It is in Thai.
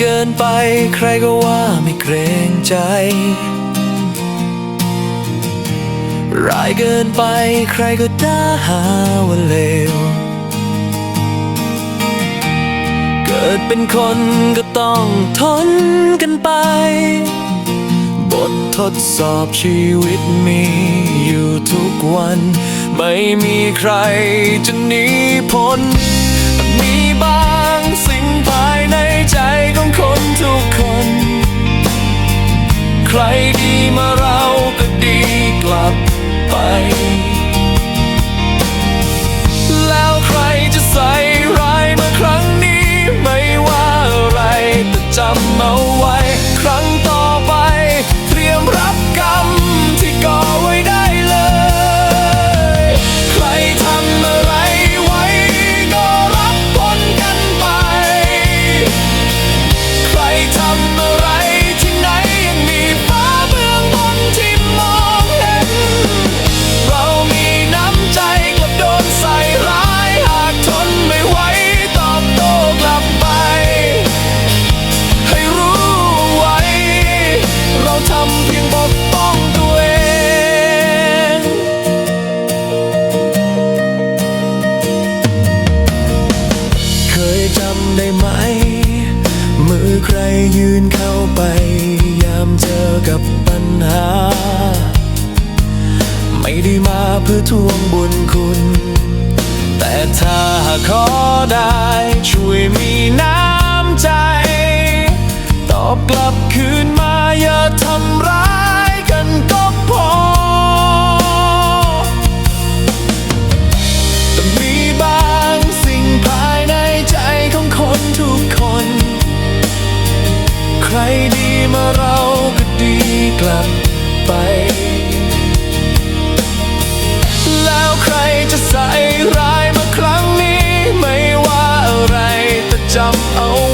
เกินไป ใครก็ว่าไม่เกรงใจ ร้ายเกินไป ใครก็ด่าหาว่าเลว เกิดเป็นคนก็ต้องทนกันไป บททดสอบชีวิตมีอยู่ทุกวัน ไม่มีใครจะหนีพ้น ไยจำได้ไหม มือใครยืนเข้าไป ยามเจอกับปัญหา ไม่ได้มาเพื่อทวงบุญคุณ แต่ถ้าขอได้ช่วยมีน้ำใจ ตอบกลับ some old oh.